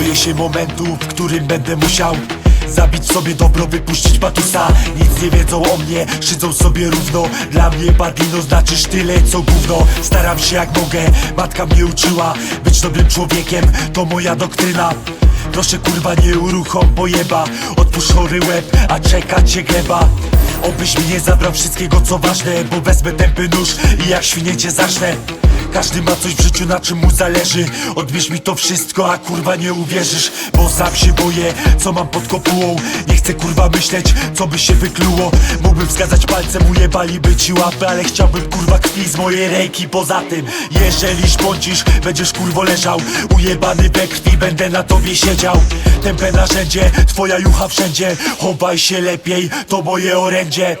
Boję się momentu, w którym będę musiał Zabić sobie dobro, wypuścić patusa Nic nie wiedzą o mnie, szydzą sobie równo. Dla mnie Badino znaczysz tyle co gówno. Staram się jak mogę, matka mnie uczyła Być dobrym człowiekiem, to moja doktryna. Proszę kurwa nie uruchom pojeba Otwórz chory łeb, a czekać się gleba. Obyś mi nie zabrał wszystkiego co ważne Bo wezmę tępy nóż i jak świnie cię zacznę każdy ma coś w życiu na czym mu zależy. Odbierz mi to wszystko, a kurwa nie uwierzysz Bo sam się boję, co mam pod kopułą. Nie chcę kurwa myśleć, co by się wykluło. Mógłbym wskazać palcem, ujebaliby ci łapy Ale chciałbym kurwa krwi z mojej ręki. Poza tym, jeżeli szpącisz, będziesz kurwo leżał. Ujebany we krwi, będę na tobie siedział. Tępe narzędzie, twoja jucha wszędzie. Chowaj się lepiej, to moje orędzie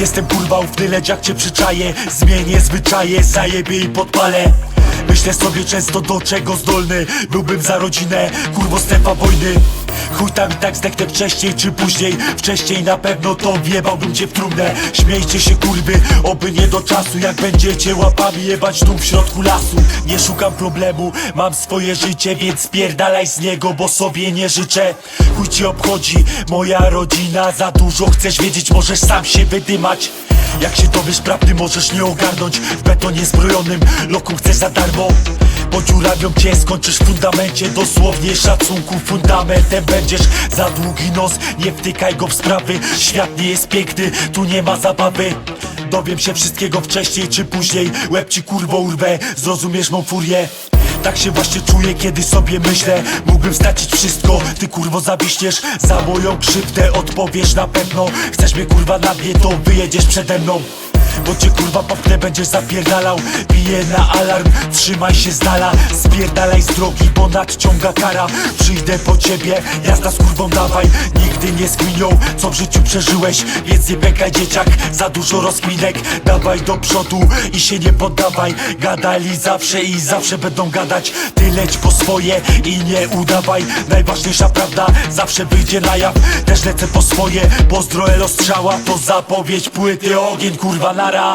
Jestem kurwa w tyle, jak cię przyczaję. Zmienię zwyczaje, zajebie i podpalę Myślę sobie często do czego zdolny Byłbym za rodzinę, kurwo strefa wojny. Chuj tam i tak zdechnę wcześniej czy później. Wcześniej na pewno to wjebałbym cię w trumnę. Śmiejcie się kurwy, oby nie do czasu. Jak będziecie łapami jebać tu w środku lasu. Nie szukam problemu, mam swoje życie Więc spierdalaj z niego, bo sobie nie życzę. Chuj ci obchodzi, moja rodzina Za dużo chcesz wiedzieć, możesz sam się wydymać jak się dowiesz prawdy możesz nie ogarnąć. W betonie zbrojonym lokum chcesz za darmo. Podziurawią cię, skończysz w fundamencie. Dosłownie szacunku fundamentem będziesz. Za długi nos, nie wtykaj go w sprawy. Świat nie jest piękny, tu nie ma zabawy. Dowiem się wszystkiego wcześniej czy później. Łeb ci kurwo urwę, zrozumiesz mą furię tak się właśnie czuję, kiedy sobie myślę. Mógłbym stracić wszystko, ty kurwo zawiśniesz. Za moją krzywdę odpowiesz na pewno. Chcesz mnie kurwa na mnie, to wyjedziesz przede mną bo cię kurwa popnę będziesz zapierdalał. Biję na alarm, trzymaj się z dala. Spierdalaj z drogi, bo nadciąga kara. Przyjdę po ciebie, jazda z kurwą dawaj. Nigdy nie skminią, co w życiu przeżyłeś. Więc nie pękaj dzieciak, za dużo rozkminek. Dawaj do przodu i się nie poddawaj. Gadali zawsze i zawsze będą gadać. Ty leć po swoje i nie udawaj. Najważniejsza prawda zawsze wyjdzie na jaw. Też lecę po swoje, pozdro elo strzała. To zapowiedź płyty, ogień kurwa ആരാ?